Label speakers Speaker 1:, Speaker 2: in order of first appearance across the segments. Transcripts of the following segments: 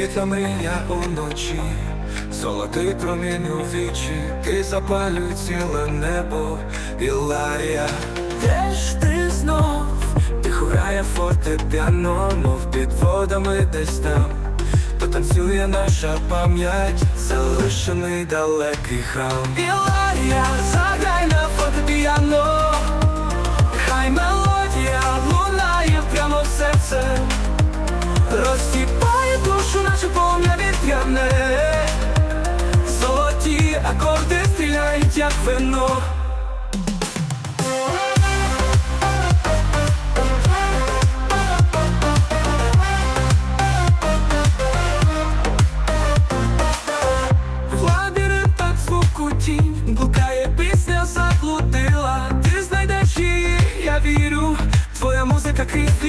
Speaker 1: квітами я уночі, золотий промінь у вічі, ти запалюй ціле небо, Іларія. Де ж ти знов? Тихо грає фортепіано, мов під водами десь там. То танцює наша пам'ять, залишений далекий храм. Іларія, заграй на вино. Блукає пісня заблудила. Ти знайдеш її, я вірю. Твоя музика крізь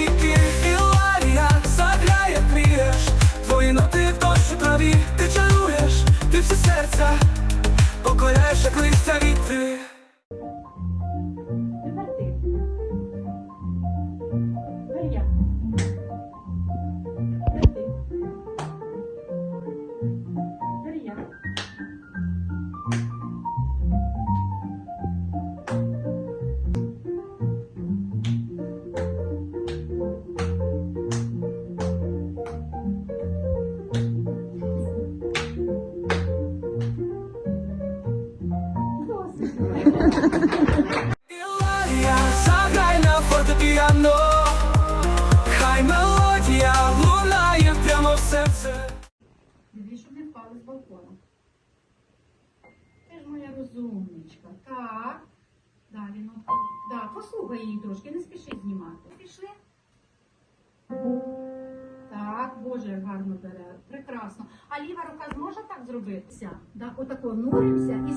Speaker 1: Хай мелодія лунає прямо в серце
Speaker 2: щоб не впали з балкона. Ти ж моя розумничка. Так. Послухай її трошки, не спіши знімати. Пішли. Так, Боже, гарно бере. Прекрасно. А ліва рука зможе так зробитися? Да, отако нуримося і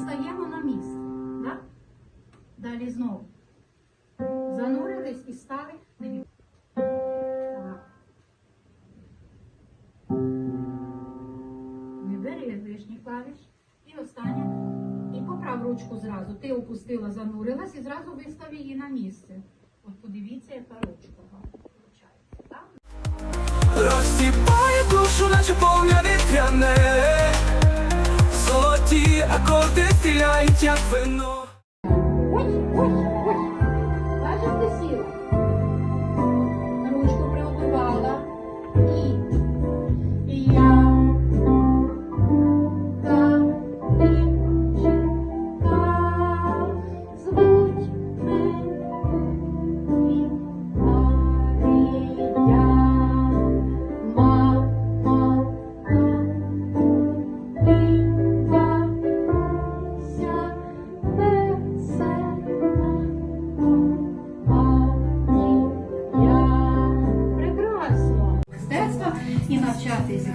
Speaker 2: ручку зразу. Ти опустила, занурилась і зразу вистав її на місце. От подивіться, яка ручка.
Speaker 1: Розсіпає душу, наче повня вітряне Золоті акорди стріляють, як вино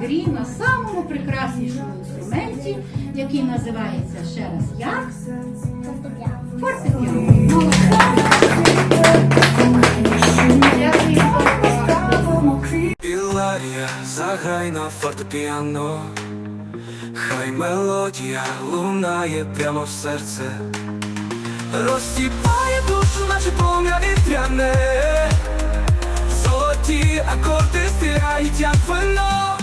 Speaker 2: грі на самому прекраснішому інструменті, який називається ще раз як? Фортепіано.
Speaker 1: Іларія, заграй фортепіано Хай мелодія лунає прямо в серце Розсіпає душу, наче полум'я вітряне Золоті акорди стирають, як вино